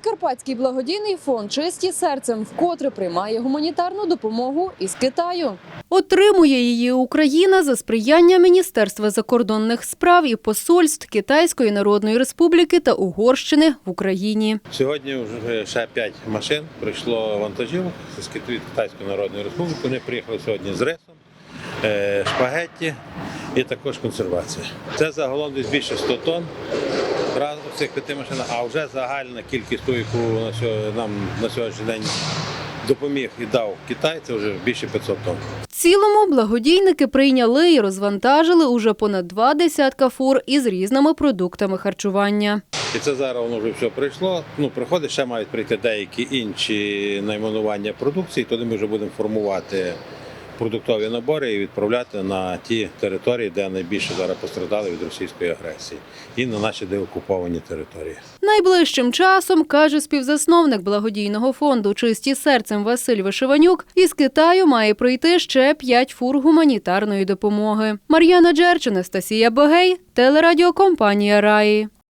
Прикарпатський благодійний фонд Чисті серцем вкотре приймає гуманітарну допомогу із Китаю. Отримує її Україна за сприяння Міністерства закордонних справ і посольств Китайської Народної Республіки та Угорщини в Україні. Сьогодні вже ще 5 машин прийшло вантажівок з Кит- Китайської Народної Республіки. Вони приїхали сьогодні з рисом, е, шпагетті і також консервація. Це загалом десь більше 100 тонн разом в цих п'яти машинах, а вже загальна кількість ту, яку нам на сьогоднішній день допоміг і дав Китай, це вже більше 500 тонн. В цілому благодійники прийняли і розвантажили уже понад два десятка фур із різними продуктами харчування. І це зараз воно вже все прийшло. Ну, приходить, ще мають прийти деякі інші найменування продукції, тоді ми вже будемо формувати продуктові набори і відправляти на ті території, де найбільше зараз пострадали від російської агресії, і на наші деокуповані території. Найближчим часом, каже співзасновник благодійного фонду Чисті серцем Василь Вишиванюк, із Китаю має прийти ще п'ять фур гуманітарної допомоги. Мар'яна Джерч, Анастасія Богей, телерадіокомпанія Раї.